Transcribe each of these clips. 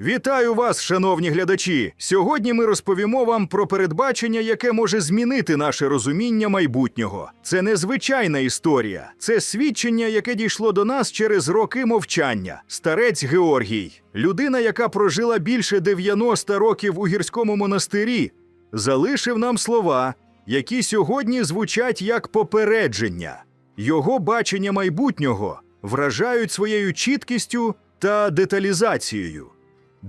Вітаю вас, шановні глядачі! Сьогодні ми розповімо вам про передбачення, яке може змінити наше розуміння майбутнього. Це незвичайна історія, це свідчення, яке дійшло до нас через роки мовчання. Старець Георгій, людина, яка прожила більше 90 років у гірському монастирі, залишив нам слова, які сьогодні звучать як попередження. Його бачення майбутнього вражають своєю чіткістю та деталізацією.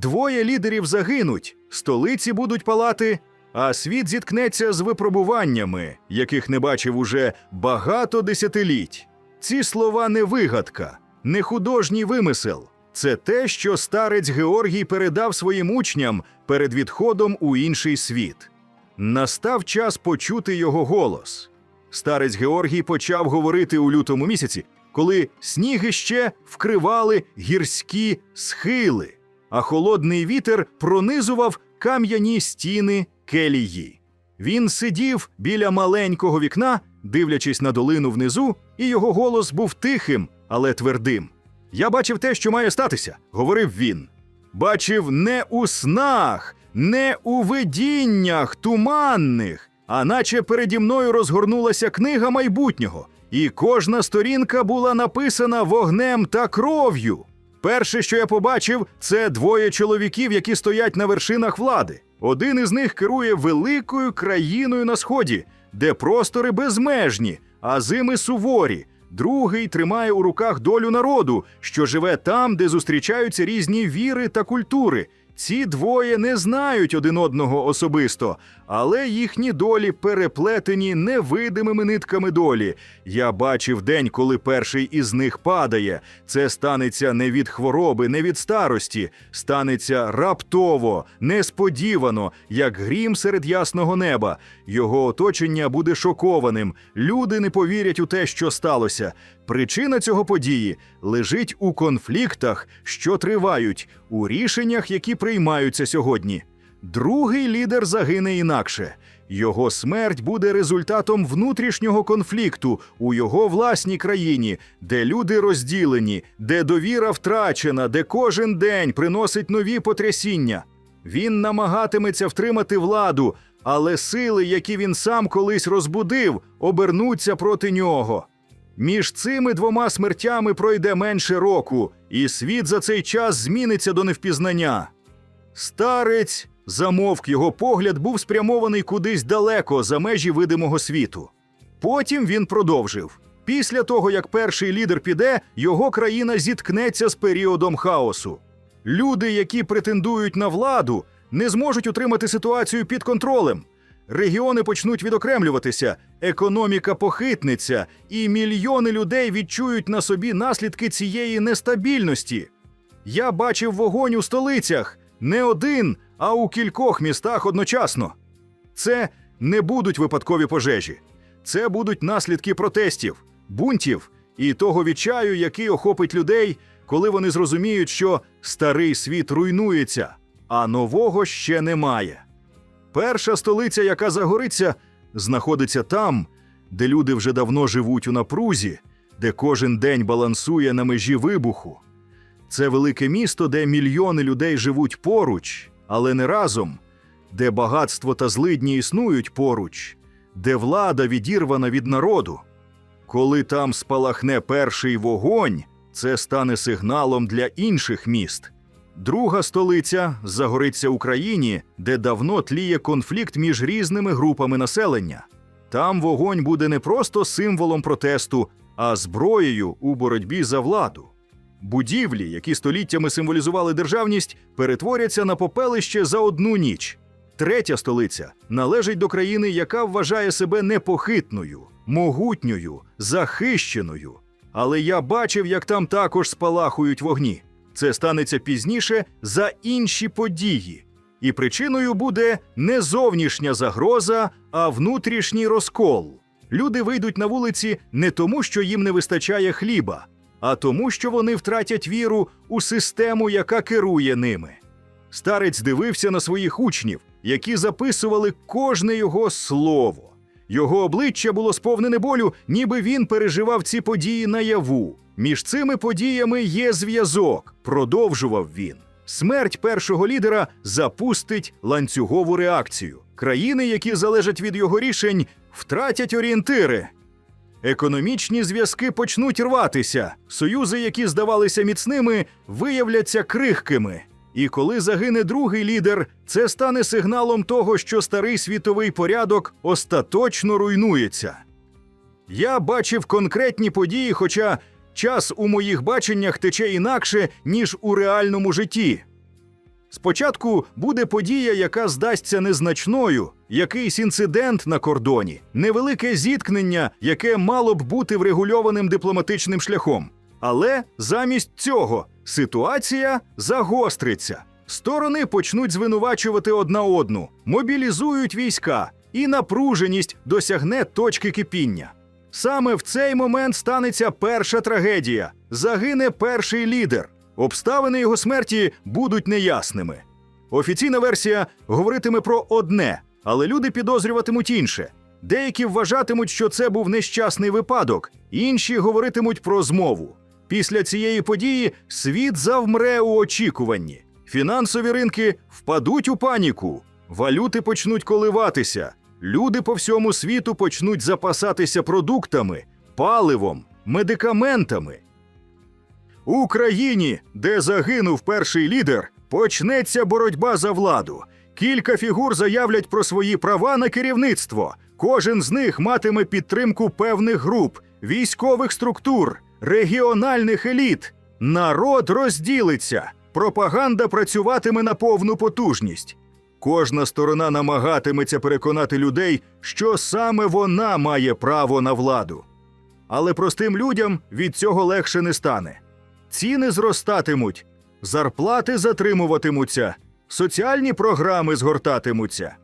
Двоє лідерів загинуть, столиці будуть палати, а світ зіткнеться з випробуваннями, яких не бачив уже багато десятиліть. Ці слова не вигадка, не художній вимисел. Це те, що старець Георгій передав своїм учням перед відходом у інший світ. Настав час почути його голос. Старець Георгій почав говорити у лютому місяці, коли сніги ще вкривали гірські схили, а холодний вітер пронизував кам'яні стіни келії. Він сидів біля маленького вікна, дивлячись на долину внизу, і його голос був тихим, але твердим. Я бачив те, що має статися, говорив він. Бачив не у снах, не у видіннях туманних, а наче переді мною розгорнулася книга майбутнього, і кожна сторінка була написана вогнем та кров'ю. Перше, що я побачив, це двоє чоловіків, які стоять на вершинах влади. Один із них керує великою країною на сході, де простори безмежні, а зими суворі. Другий тримає у руках долю народу, що живе там, де зустрічаються різні віри та культури. Ці двоє не знають один одного особисто, але їхні долі переплетені невидимими нитками долі. Я бачив день, коли перший із них падає. Це станеться не від хвороби, не від старості, станеться раптово, несподівано, як грім серед ясного неба. Його оточення буде шокованим. Люди не повірять у те, що сталося. Причина цього події лежить у конфліктах, що тривають, у рішеннях, які приймаються сьогодні. Другий лідер загине інакше. Його смерть буде результатом внутрішнього конфлікту у його власній країні, де люди розділені, де довіра втрачена, де кожен день приносить нові потрясіння. Він намагатиметься втримати владу, але сили, які він сам колись розбудив, обернуться проти нього. Між цими двома смертями пройде менше року, і світ за цей час зміниться до невпізнання. Старець замовк його погляд був спрямований кудись далеко за межі видимого світу. Потім він продовжив: після того, як перший лідер піде, його країна зіткнеться з періодом хаосу. Люди, які претендують на владу, не зможуть утримати ситуацію під контролем. Регіони почнуть відокремлюватися, економіка похитнеться, і мільйони людей відчують на собі наслідки цієї нестабільності. Я бачив вогонь у столицях не один, а у кількох містах одночасно. Це не будуть випадкові пожежі, це будуть наслідки протестів, бунтів і того відчаю, який охопить людей, коли вони зрозуміють, що старий світ руйнується, а нового ще немає. Перша столиця, яка загориться, знаходиться там, де люди вже давно живуть у напрузі, де кожен день балансує на межі вибуху. Це велике місто, де мільйони людей живуть поруч, але не разом, де багатство та злидні існують поруч, де влада відірвана від народу. Коли там спалахне перший вогонь, це стане сигналом для інших міст. Друга столиця загориться Україні, де давно тліє конфлікт між різними групами населення. Там вогонь буде не просто символом протесту, а зброєю у боротьбі за владу. Будівлі, які століттями символізували державність, перетворяться на попелище за одну ніч. Третя столиця належить до країни, яка вважає себе непохитною, могутньою, захищеною. Але я бачив, як там також спалахують вогні. Це станеться пізніше за інші події. І причиною буде не зовнішня загроза, а внутрішній розкол. Люди вийдуть на вулиці не тому, що їм не вистачає хліба, а тому, що вони втратять віру у систему, яка керує ними. Старець дивився на своїх учнів, які записували кожне його слово. Його обличчя було сповнене болю, ніби він переживав ці події наяву. Між цими подіями є зв'язок, продовжував він. Смерть першого лідера запустить ланцюгову реакцію. Країни, які залежать від його рішень, втратять орієнтири. Економічні зв'язки почнуть рватися, союзи, які здавалися міцними, виявляться крихкими. І коли загине другий лідер, це стане сигналом того, що старий світовий порядок остаточно руйнується. Я бачив конкретні події, хоча час у моїх баченнях тече інакше, ніж у реальному житті. Спочатку буде подія, яка здасться незначною, якийсь інцидент на кордоні, невелике зіткнення, яке мало б бути врегульованим дипломатичним шляхом. Але замість цього ситуація загостриться. Сторони почнуть звинувачувати одна одну, мобілізують війська, і напруженість досягне точки кипіння. Саме в цей момент станеться перша трагедія: загине перший лідер. Обставини його смерті будуть неясними. Офіційна версія говоритиме про одне, але люди підозрюватимуть інше. Деякі вважатимуть, що це був нещасний випадок, інші говоритимуть про змову. Після цієї події світ завмре у очікуванні. Фінансові ринки впадуть у паніку, валюти почнуть коливатися, люди по всьому світу почнуть запасатися продуктами, паливом, медикаментами. Україні, де загинув перший лідер, почнеться боротьба за владу. Кілька фігур заявлять про свої права на керівництво. Кожен з них матиме підтримку певних груп, військових структур, регіональних еліт. Народ розділиться. Пропаганда працюватиме на повну потужність. Кожна сторона намагатиметься переконати людей, що саме вона має право на владу. Але простим людям від цього легше не стане. Ціни зростатимуть, зарплати затримуватимуться, соціальні програми згортатимуться.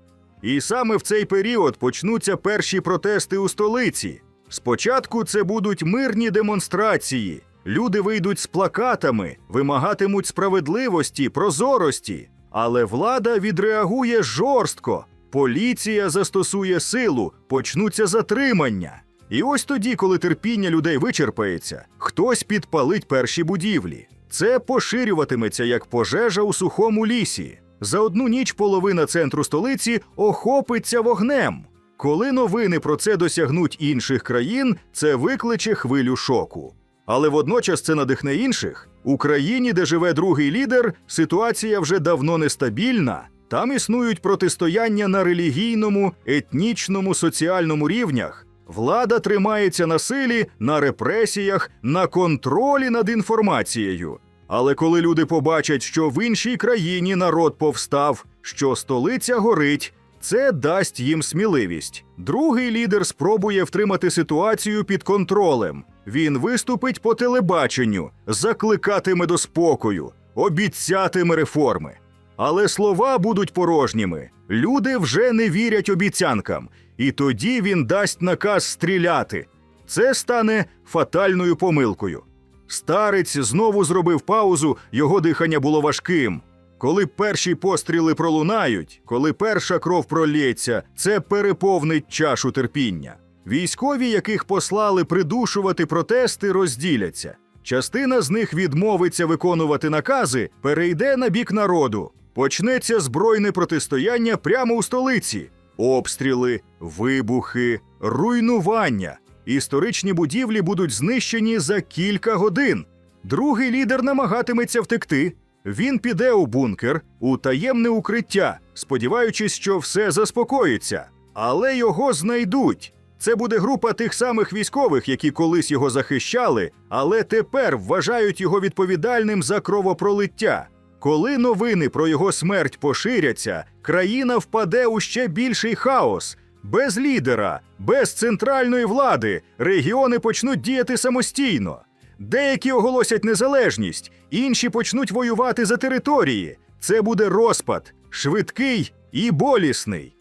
І саме в цей період почнуться перші протести у столиці. Спочатку це будуть мирні демонстрації. Люди вийдуть з плакатами, вимагатимуть справедливості, прозорості. Але влада відреагує жорстко. Поліція застосує силу, почнуться затримання. І ось тоді, коли терпіння людей вичерпається, хтось підпалить перші будівлі. Це поширюватиметься як пожежа у сухому лісі. За одну ніч половина центру столиці охопиться вогнем. Коли новини про це досягнуть інших країн, це викличе хвилю шоку. Але водночас це надихне інших. У країні, де живе другий лідер, ситуація вже давно нестабільна. Там існують протистояння на релігійному, етнічному, соціальному рівнях. Влада тримається на силі, на репресіях, на контролі над інформацією. Але коли люди побачать, що в іншій країні народ повстав, що столиця горить, це дасть їм сміливість. Другий лідер спробує втримати ситуацію під контролем. Він виступить по телебаченню, закликатиме до спокою, обіцятиме реформи. Але слова будуть порожніми. Люди вже не вірять обіцянкам, і тоді він дасть наказ стріляти. Це стане фатальною помилкою. Старець знову зробив паузу, його дихання було важким. Коли перші постріли пролунають, коли перша кров пролється, це переповнить чашу терпіння. Військові, яких послали придушувати протести, розділяться. Частина з них відмовиться виконувати накази, перейде на бік народу. Почнеться збройне протистояння прямо у столиці: обстріли, вибухи, руйнування. Історичні будівлі будуть знищені за кілька годин. Другий лідер намагатиметься втекти. Він піде у бункер, у таємне укриття, сподіваючись, що все заспокоїться. Але його знайдуть. Це буде група тих самих військових, які колись його захищали, але тепер вважають його відповідальним за кровопролиття. Коли новини про його смерть поширяться, країна впаде у ще більший хаос. Без лідера, без центральної влади регіони почнуть діяти самостійно. Деякі оголосять незалежність, інші почнуть воювати за території. Це буде розпад, швидкий і болісний.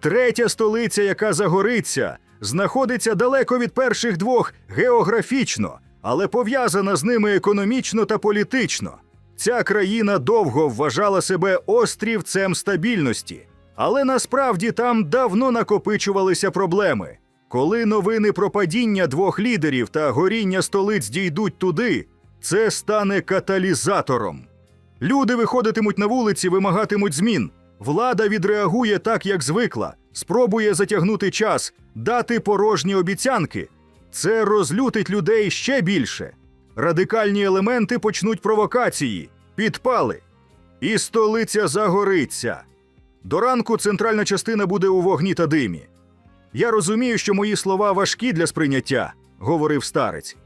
Третя столиця, яка загориться, знаходиться далеко від перших двох географічно, але пов'язана з ними економічно та політично. Ця країна довго вважала себе острівцем стабільності, але насправді там давно накопичувалися проблеми. Коли новини про падіння двох лідерів та горіння столиць дійдуть туди, це стане каталізатором. Люди виходитимуть на вулиці, вимагатимуть змін. Влада відреагує так, як звикла, спробує затягнути час, дати порожні обіцянки. Це розлютить людей ще більше. Радикальні елементи почнуть провокації, підпали. І столиця загориться. До ранку центральна частина буде у вогні та димі. Я розумію, що мої слова важкі для сприйняття, говорив старець.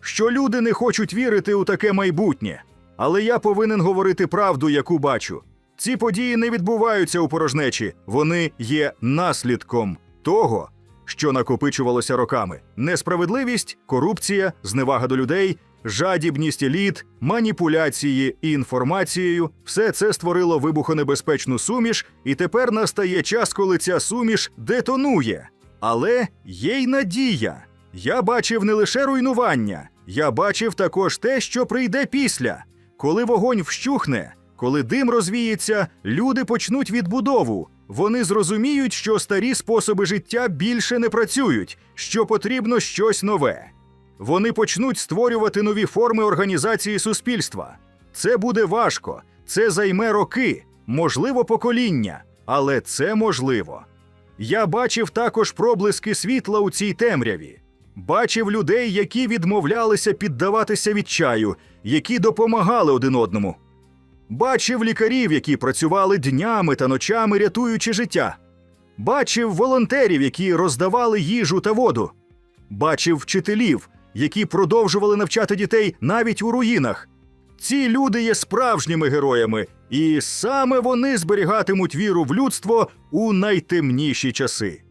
Що люди не хочуть вірити у таке майбутнє. Але я повинен говорити правду, яку бачу. Ці події не відбуваються у порожнечі, вони є наслідком того, що накопичувалося роками: несправедливість, корупція, зневага до людей, жадібність еліт, маніпуляції і інформацією все це створило вибухонебезпечну суміш, і тепер настає час, коли ця суміш детонує. Але є й надія. Я бачив не лише руйнування, я бачив також те, що прийде після. Коли вогонь вщухне, коли дим розвіється, люди почнуть відбудову. Вони зрозуміють, що старі способи життя більше не працюють, що потрібно щось нове. Вони почнуть створювати нові форми організації суспільства. Це буде важко, це займе роки, можливо, покоління, але це можливо. Я бачив також проблиски світла у цій темряві. Бачив людей, які відмовлялися піддаватися відчаю, які допомагали один одному. Бачив лікарів, які працювали днями та ночами, рятуючи життя. Бачив волонтерів, які роздавали їжу та воду. Бачив вчителів, які продовжували навчати дітей навіть у руїнах. Ці люди є справжніми героями, і саме вони зберігатимуть віру в людство у найтемніші часи.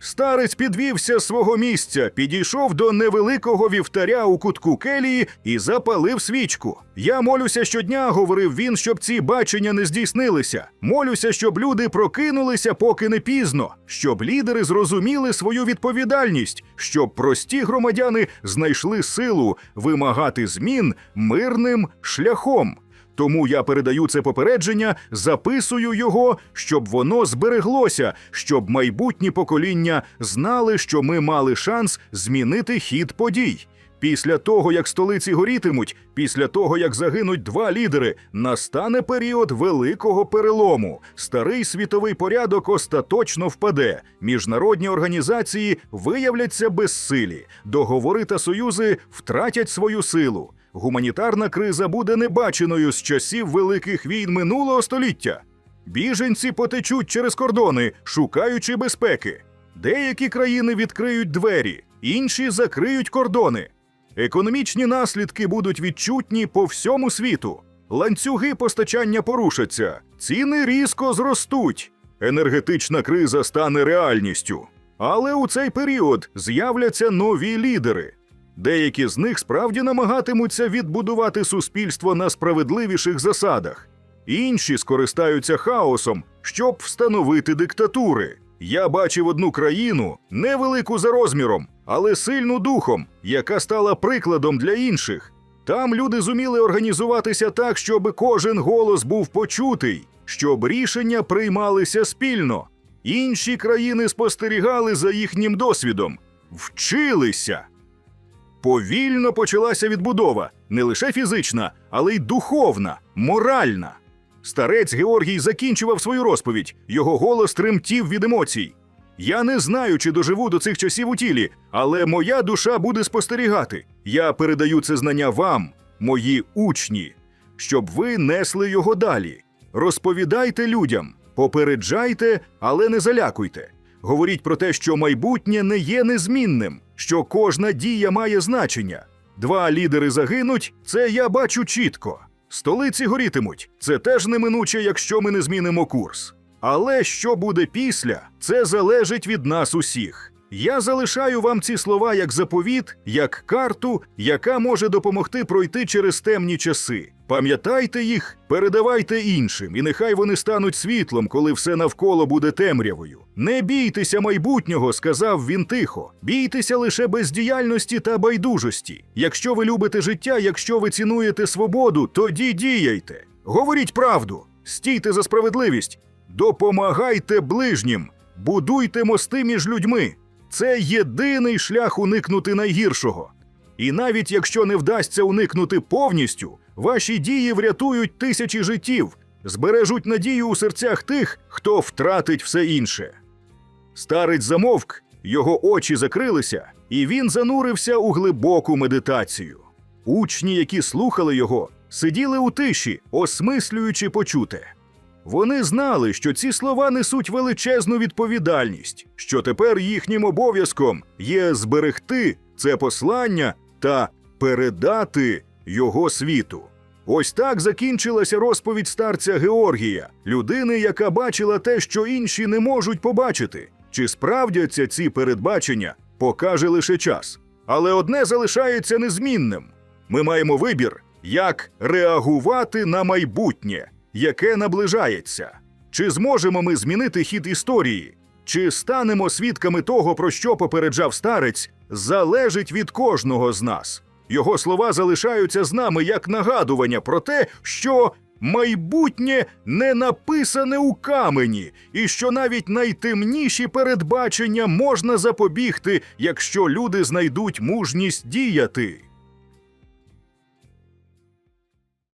Старець підвівся з свого місця, підійшов до невеликого вівтаря у кутку келії і запалив свічку. Я молюся щодня, говорив він, щоб ці бачення не здійснилися. Молюся, щоб люди прокинулися, поки не пізно, щоб лідери зрозуміли свою відповідальність, щоб прості громадяни знайшли силу вимагати змін мирним шляхом. Тому я передаю це попередження, записую його, щоб воно збереглося, щоб майбутні покоління знали, що ми мали шанс змінити хід подій. Після того, як столиці горітимуть, після того, як загинуть два лідери, настане період великого перелому. Старий світовий порядок остаточно впаде. Міжнародні організації виявляться безсилі, договори та союзи втратять свою силу. Гуманітарна криза буде небаченою з часів великих війн минулого століття. Біженці потечуть через кордони, шукаючи безпеки. Деякі країни відкриють двері, інші закриють кордони. Економічні наслідки будуть відчутні по всьому світу. Ланцюги постачання порушаться, ціни різко зростуть. Енергетична криза стане реальністю. Але у цей період з'являться нові лідери. Деякі з них справді намагатимуться відбудувати суспільство на справедливіших засадах. Інші скористаються хаосом, щоб встановити диктатури. Я бачив одну країну, невелику за розміром, але сильну духом, яка стала прикладом для інших. Там люди зуміли організуватися так, щоб кожен голос був почутий, щоб рішення приймалися спільно. Інші країни спостерігали за їхнім досвідом, вчилися. Повільно почалася відбудова, не лише фізична, але й духовна, моральна. Старець Георгій закінчував свою розповідь, його голос тремтів від емоцій. Я не знаю, чи доживу до цих часів у тілі, але моя душа буде спостерігати. Я передаю це знання вам, мої учні, щоб ви несли його далі. Розповідайте людям, попереджайте, але не залякуйте. Говоріть про те, що майбутнє не є незмінним, що кожна дія має значення. Два лідери загинуть, це я бачу чітко. Столиці горітимуть, це теж неминуче, якщо ми не змінимо курс. Але що буде після, це залежить від нас усіх. Я залишаю вам ці слова як заповіт, як карту, яка може допомогти пройти через темні часи. Пам'ятайте їх, передавайте іншим, і нехай вони стануть світлом, коли все навколо буде темрявою. Не бійтеся майбутнього, сказав він тихо. Бійтеся лише бездіяльності та байдужості. Якщо ви любите життя, якщо ви цінуєте свободу, тоді діяйте. Говоріть правду, стійте за справедливість, допомагайте ближнім, будуйте мости між людьми. Це єдиний шлях уникнути найгіршого. І навіть якщо не вдасться уникнути повністю, Ваші дії врятують тисячі життів, збережуть надію у серцях тих, хто втратить все інше. Старець замовк, його очі закрилися, і він занурився у глибоку медитацію. Учні, які слухали його, сиділи у тиші, осмислюючи почуте. Вони знали, що ці слова несуть величезну відповідальність, що тепер їхнім обов'язком є зберегти це послання та передати його світу. Ось так закінчилася розповідь старця Георгія, людини, яка бачила те, що інші не можуть побачити. Чи справдяться ці передбачення, покаже лише час. Але одне залишається незмінним: ми маємо вибір, як реагувати на майбутнє, яке наближається. Чи зможемо ми змінити хід історії? Чи станемо свідками того, про що попереджав старець, залежить від кожного з нас. Його слова залишаються з нами як нагадування про те, що майбутнє не написане у камені, і що навіть найтемніші передбачення можна запобігти, якщо люди знайдуть мужність діяти.